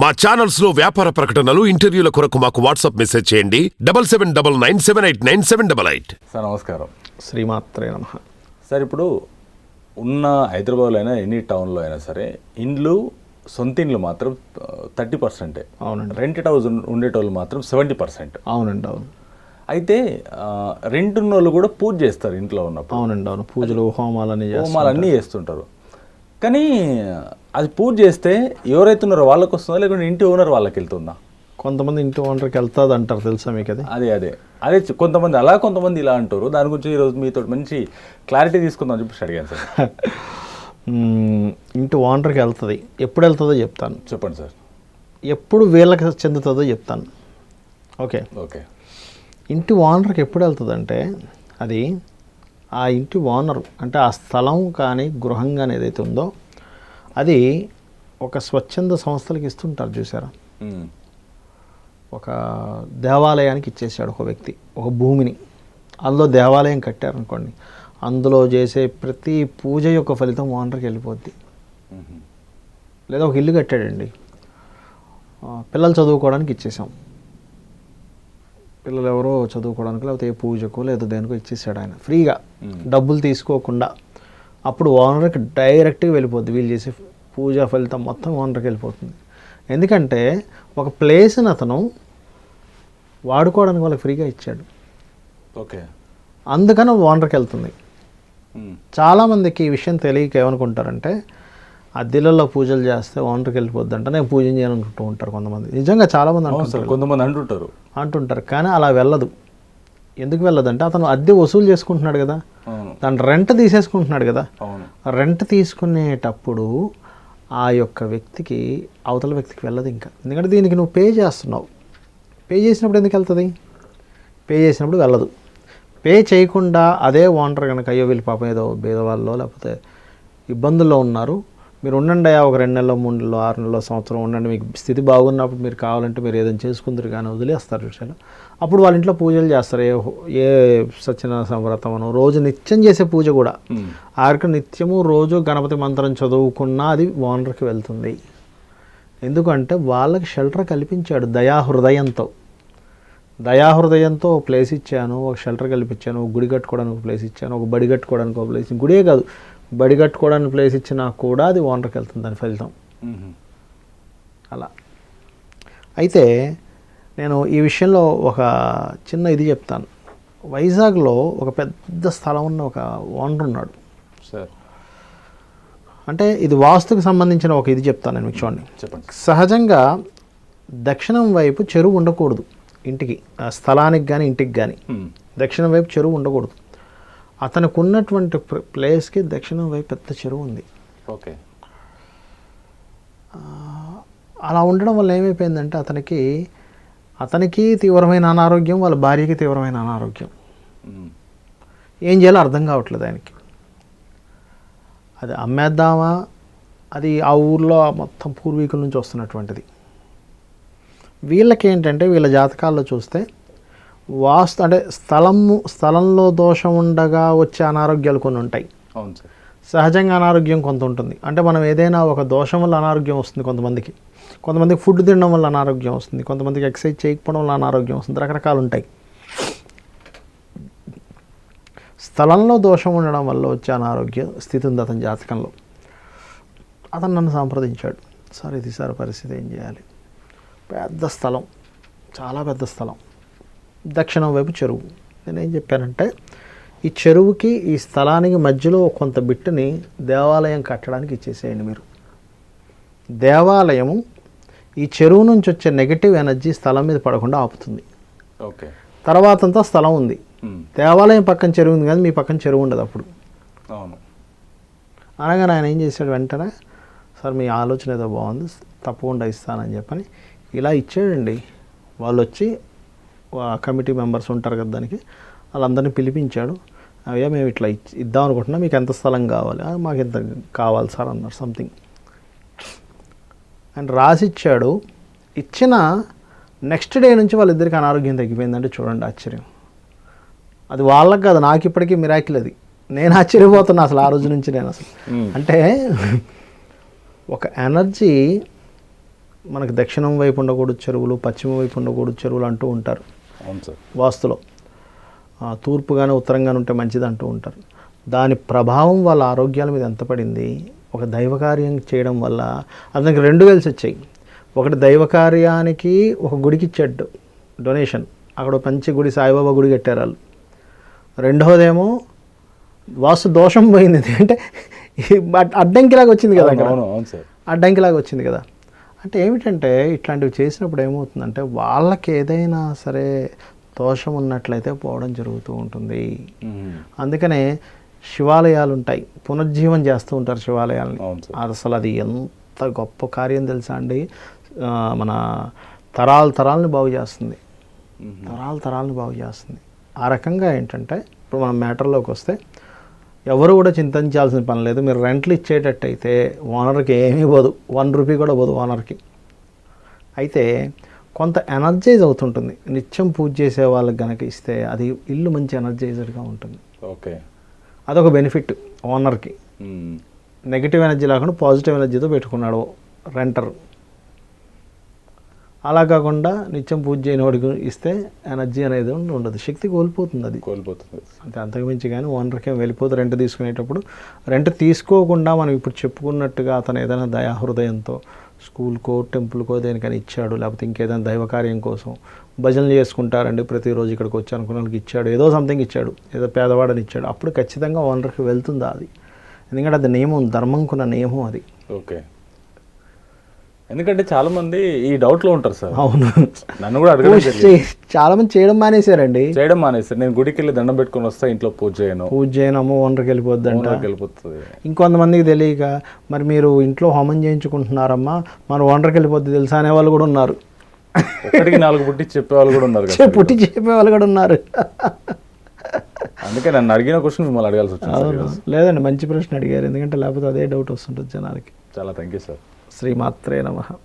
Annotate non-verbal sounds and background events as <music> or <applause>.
మా ఛానల్స్లో వ్యాపార ప్రకటనలు ఇంటర్వ్యూల కొరకు మాకు వాట్సాప్ మెసేజ్ చేయండి. Double seven double nine seven eight nine seven double eight. Sir నమస్కారం. శ్రీమాత్రే నమ. సార్ ఇప్పుడు ఉన్న హైదరాబాద్లో అయినా ఎనీ టౌన్లో అయినా సరే ఇండ్లు సొంత ఇండ్లు మాత్రం థర్టీ పర్సెంటే. అవునండి. రెంటెడ్ హౌస్ ఉండేటోళ్ళు మాత్రం సెవెంటీ పర్సెంట్. అవునండి అవును. అయితే రెంట్ ఉన్న వాళ్ళు కూడా పూజ చేస్తారు ఇంట్లో ఉన్నప్పుడు. అవునండి అవును. పూజలు హోమాలని చేస్తాం హోమాలు అన్నీ చేస్తుంటారు. కానీ అది పూజ చేస్తే ఎవరైతే ఉన్నారో వాళ్ళకి వస్తుందా లేకుంటే ఇంటి ఓనర్ వాళ్ళకి వెళ్తుందా కొంతమంది ఇంటి ఓనర్కి వెళ్తుంది అంటారు తెలుసా మీకు అది అదే. అదే అదే కొంతమంది అలా కొంతమంది ఇలా అంటారు. దాని గురించి ఈరోజు మీతో మంచి క్లారిటీ తీసుకుందాం అని చెప్పి అడిగాను సార్. <laughs> ఇంటి ఓనర్కి వెళ్తుంది. ఎప్పుడు వెళ్తుందో చెప్తాను. చెప్పండి సార్. ఎప్పుడు వీళ్ళకి చెందుతుందో చెప్తాను. ఓకే. ఓకే. ఇంటి ఓనర్కి ఎప్పుడు వెళ్తుందంటే అది ఆ ఇంటి ఓనర్ అంటే ఆ స్థలం కానీ గృహం కానీ ఏదైతే ఉందో అది ఒక స్వచ్ఛంద సంస్థలకు ఇస్తుంటారు చూసారా. ఒక దేవాలయానికి ఇచ్చేసాడు ఒక వ్యక్తి ఒక భూమిని. అందులో దేవాలయం కట్టారనుకోండి అందులో చేసే ప్రతి పూజ యొక్క ఫలితం ఓనర్కి వెళ్ళిపోద్ది. లేదా ఒక ఇల్లు కట్టాడండి. పిల్లలు చదువుకోవడానికి ఇచ్చేసాం పిల్లలు ఎవరో చదువుకోవడానికి లేకపోతే ఏ పూజకో లేదా దేనికో ఇచ్చేసాడు ఆయన. ఫ్రీగా డబ్బులు తీసుకోకుండా అప్పుడు ఓనర్కి డైరెక్ట్గా వెళ్ళిపోద్ది. వీళ్ళు చేసే పూజా ఫలితం మొత్తం ఓనర్కి వెళ్ళిపోతుంది. ఎందుకంటే ఒక ప్లేస్ని అతను వాడుకోవడానికి వాళ్ళకి ఫ్రీగా ఇచ్చాడు. ఓకే. అందుకని ఓనర్కి వెళ్తుంది. చాలామందికి ఈ విషయం తెలియక ఏమనుకుంటారంటే అద్దెలలో పూజలు చేస్తే ఓనర్కి వెళ్ళిపోద్ది అంటే నేను పూజ చేయాలనుకుంటూ ఉంటారు కొంతమంది. నిజంగా చాలామంది సార్ కొంతమంది అంటుంటారు. అంటుంటారు. కానీ అలా వెళ్ళదు. ఎందుకు వెళ్ళదంటే అతను అద్దె వసూలు చేసుకుంటున్నాడు కదా. దాని రెంట్ తీసేసుకుంటున్నాడు కదా. రెంట్ తీసుకునేటప్పుడు ఆ యొక్క వ్యక్తికి అవతల వ్యక్తికి వెళ్ళదు ఇంకా. ఎందుకంటే దీనికి నువ్వు పే చేస్తున్నావు. పే చేసినప్పుడు ఎందుకు వెళ్తుంది? పే చేసినప్పుడు వెళ్ళదు. పే చేయకుండా అదే ఓనర్ కనుక అయ్యో వీళ్ళు పాపం ఏదో భేదవాళ్ళలో లేకపోతే ఇబ్బందుల్లో ఉన్నారు. మీరు ఉండండి అయ్యా ఒక రెండు నెలలో మూడు నెలలో ఆరు నెలలో సంవత్సరం ఉండండి. మీకు స్థితి బాగున్నప్పుడు మీరు కావాలంటే మీరు ఏదైనా చేసుకుందరు కానీ వదిలేస్తారు విషయాలు అప్పుడు వాళ్ళ ఇంట్లో పూజలు చేస్తారు. ఏ హో- ఏ సత్యనారాయణ వ్రతం అనో రోజు నిత్యం చేసే పూజ కూడా. ఆరికి నిత్యము రోజు గణపతి మంత్రం చదువుకున్నా అది ఓనర్కి వెళ్తుంది. ఎందుకంటే వాళ్ళకి షెల్టర్ కల్పించాడు దయాహృదయంతో. దయాహృదయంతో ఒక ప్లేస్ ఇచ్చాను ఒక షెల్టర్ కల్పించాను ఒక గుడి కట్టుకోవడానికి ఒక ప్లేస్ ఇచ్చాను ఒక బడి కట్టుకోవడానికి ఒక ప్లేస్ గుడే కాదు బడి కట్టుకోవడానికి ప్లేస్ ఇచ్చినా కూడా అది ఓనర్కి వెళ్తుంది దాని ఫలితం. అలా. అయితే నేను ఈ విషయంలో ఒక చిన్న ఇది చెప్తాను. వైజాగ్లో ఒక పెద్ద స్థలం ఉన్న ఒక ఓనర్ ఉన్నాడు. సార్. అంటే ఇది వాస్తుకు సంబంధించిన ఒక ఇది చెప్తాను నేను మీకు చూడండి. చెప్పండి. సహజంగా దక్షిణం వైపు చెరువు ఉండకూడదు ఇంటికి ఆ స్థలానికి కానీ ఇంటికి కానీ. దక్షిణం వైపు చెరువు ఉండకూడదు. అతనికి ఉన్నటువంటి ప్లేస్కి దక్షిణం వైపు పెద్ద చెరువు ఉంది. ఓకే. అలా ఉండడం వల్ల ఏమైపోయిందంటే అతనికి అతనికి తీవ్రమైన అనారోగ్యం వాళ్ళ భార్యకి తీవ్రమైన అనారోగ్యం. ఏం చేయాలో అర్థం కావట్లేదు ఆయనకి. అది అమ్మేద్దామా? అది ఆ ఊర్లో మొత్తం పూర్వీకుల నుంచి వస్తున్నటువంటిది. వీళ్ళకి ఏంటంటే వీళ్ళ జాతకాల్లో చూస్తే వాస్తు అంటే స్థలము స్థలంలో దోషం ఉండగా వచ్చే అనారోగ్యాలు కొన్ని ఉంటాయి. అవును సార్. సహజంగా అనారోగ్యం కొంత ఉంటుంది. అంటే మనం ఏదైనా ఒక దోషం వల్ల అనారోగ్యం వస్తుంది కొంతమందికి. కొంతమందికి ఫుడ్ తినడం వల్ల అనారోగ్యం వస్తుంది కొంతమందికి ఎక్సర్సైజ్ చేయకపోవడం వల్ల అనారోగ్యం వస్తుంది రకరకాలు ఉంటాయి. స్థలంలో దోషం ఉండడం వల్ల వచ్చే అనారోగ్య స్థితి ఉంది అతని జాతకంలో. అతను నన్ను సంప్రదించాడు. సార్ ఇది సార్ పరిస్థితి ఏం చేయాలి? పెద్ద స్థలం చాలా పెద్ద స్థలం. దక్షిణం వైపు చెరువు. నేనేం చెప్పానంటే ఈ చెరువుకి ఈ స్థలానికి మధ్యలో కొంత బిట్టుని దేవాలయం కట్టడానికి ఇచ్చేసేయండి మీరు. దేవాలయము ఈ చెరువు నుంచి వచ్చే నెగటివ్ ఎనర్జీ స్థలం మీద పడకుండా ఆపుతుంది. ఓకే. తర్వాత అంతా స్థలం ఉంది. దేవాలయం పక్కన చెరువు ఉంది కానీ మీ పక్కన చెరువు ఉండదు అప్పుడు. అవును. అనగానే ఆయన ఏం చేశాడు వెంటనే సార్ మీ ఆలోచన ఏదో బాగుంది తప్పకుండా ఇస్తానని చెప్పని ఇలా ఇచ్చాడండి. వాళ్ళు వచ్చి కమిటీ మెంబర్స్ ఉంటారు కదా దానికి వాళ్ళందరినీ పిలిపించాడు. అయ్యా మేము ఇట్లా ఇద్దాం అనుకుంటున్నాం మీకు ఎంత స్థలం కావాలి? "ఆ, మాకు ఎంత కావాలి సార్ అన్నారు సంథింగ్. అండ్ రాసిచ్చాడు. ఇచ్చిన నెక్స్ట్ డే నుంచి వాళ్ళిద్దరికి అనారోగ్యం తగ్గిపోయిందంటే చూడండి ఆశ్చర్యం. అది వాళ్ళకి కాదు నాకు ఇప్పటికీ మిరాకిల్ అది. నేను ఆశ్చర్యపోతున్నా అసలు ఆ రోజు నుంచి నేను అసలు. అంటే ఒక ఎనర్జీ మనకి దక్షిణం వైపు ఉండకూడదు చెరువులు పశ్చిమ వైపు ఉండకూడదు చెరువులు అంటూ ఉంటారు. అవును సార్. వాస్తులో. తూర్పు కానీ ఉత్తరం కానీ ఉంటే మంచిది అంటూ ఉంటారు. దాని ప్రభావం వాళ్ళ ఆరోగ్యాల మీద ఎంత పడింది? ఒక దైవ కార్యం చేయడం వల్ల అతనికి రెండు కలిసి వచ్చాయి ఒకటి దైవ కార్యానికి ఒక గుడికి ఇచ్చాడు డొనేషన్. అక్కడ మంచి గుడి సాయిబాబా గుడి కట్టారు వాళ్ళు. రెండవదేమో వాస్తు దోషం పోయింది. అంటే అడ్డంకిలాగా వచ్చింది కదా అక్కడ. అడ్డంకిలాగా వచ్చింది కదా. అంటే ఏమిటంటే ఇట్లాంటివి చేసినప్పుడు ఏమవుతుందంటే వాళ్ళకి ఏదైనా సరే దోషం ఉన్నట్లయితే పోవడం జరుగుతూ ఉంటుంది. అందుకనే శివాలయాలు ఉంటాయి పునర్జీవం చేస్తూ ఉంటారు శివాలయాలని. అసలు అది ఎంత గొప్ప కార్యం తెలుసా అండి? మన తరాలు తరాలను బాగు చేస్తుంది. తరాలు తరాలను బాగు చేస్తుంది. ఆ రకంగా ఏంటంటే ఇప్పుడు మనం మ్యాటర్లోకి వస్తే ఎవరు కూడా చింతించాల్సిన పని లేదు. మీరు రెంట్లు ఇచ్చేటట్టయితే ఓనర్కి ఏమీ పోదు. వన్ రూపీ కూడా పోదు ఓనర్కి. అయితే కొంత ఎనర్జైజ్ అవుతుంటుంది. నిత్యం పూజ చేసే వాళ్ళకి గనక ఇస్తే అది ఇల్లు మంచి ఎనర్జైజ్డ్గా ఉంటుంది. ఓకే. అదొక బెనిఫిట్ ఓనర్కి. నెగిటివ్ ఎనర్జీ లేకుండా పాజిటివ్ ఎనర్జీతో పెట్టుకున్నాడు రెంటర్ అలా కాకుండా నిత్యం పూజ చేయని వాడికి ఇస్తే ఎనర్జీ అనేది ఉండదు. శక్తి కోల్పోతుంది అది. కోల్పోతుంది. అంతే అంతకుమించి కానీ ఓనర్కి వెళ్ళిపోతే రెంట్ తీసుకునేటప్పుడు రెంట్ తీసుకోకుండా మనం ఇప్పుడు చెప్పుకున్నట్టుగా అతను ఏదైనా దయాహృదయంతో స్కూల్కో టెంపుల్కో దేనికైనా ఇచ్చాడు లేకపోతే ఇంకేదైనా దైవకార్యం కోసం భజనలు చేసుకుంటారండి. ప్రతిరోజు ఇక్కడికి వచ్చి అనుకున్న వాళ్ళకి ఇచ్చాడు. ఏదో సంథింగ్ ఇచ్చాడు. ఏదో పేదవాడని ఇచ్చాడు. అప్పుడు ఖచ్చితంగా ఓనర్కి వెళ్తుందా అది? ఎందుకంటే అది నియమం ధర్మంకున్న నియమం అది. ఓకే ఎందుకంటే చాలా మంది ఈ డౌట్లో ఉంటారు సార్. అవును. నన్ను కూడా అడగడం చాలా మంది చేయడం మానేశారండి. చేయడం మానేస్తారు నేను గుడికి వెళ్ళి దండం పెట్టుకొని వస్తా ఇంట్లో పూజ చేయను. పూజ చేయనము ఓనర్కి వెళ్ళిపోద్దంట ఓనర్కి వెళ్ళిపోతుంది. ఇంకొంతమందికి తెలియక మరి మీరు ఇంట్లో హోమం చేయించుకుంటున్నారమ్మా మన ఓనర్కి వెళ్ళిపోద్ది తెలుసా అనే వాళ్ళు కూడా ఉన్నారు. ఒకటికి నాలుగు పుట్టి చెప్పే వాళ్ళు కూడా ఉన్నారు పుట్టి చెప్పే వాళ్ళు కూడా ఉన్నారు. అందుకే నన్ను అడిగిన క్వశ్చన్ మిమ్మల్ని అడగాల్సి వచ్చింది. లేదండి మంచి ప్రశ్న అడిగారు. ఎందుకంటే లేకపోతే అదే డౌట్ వస్తుంటుంది జనాలకి. చాలా థ్యాంక్ యూ సార్ శ్రీమాత్రే నమ.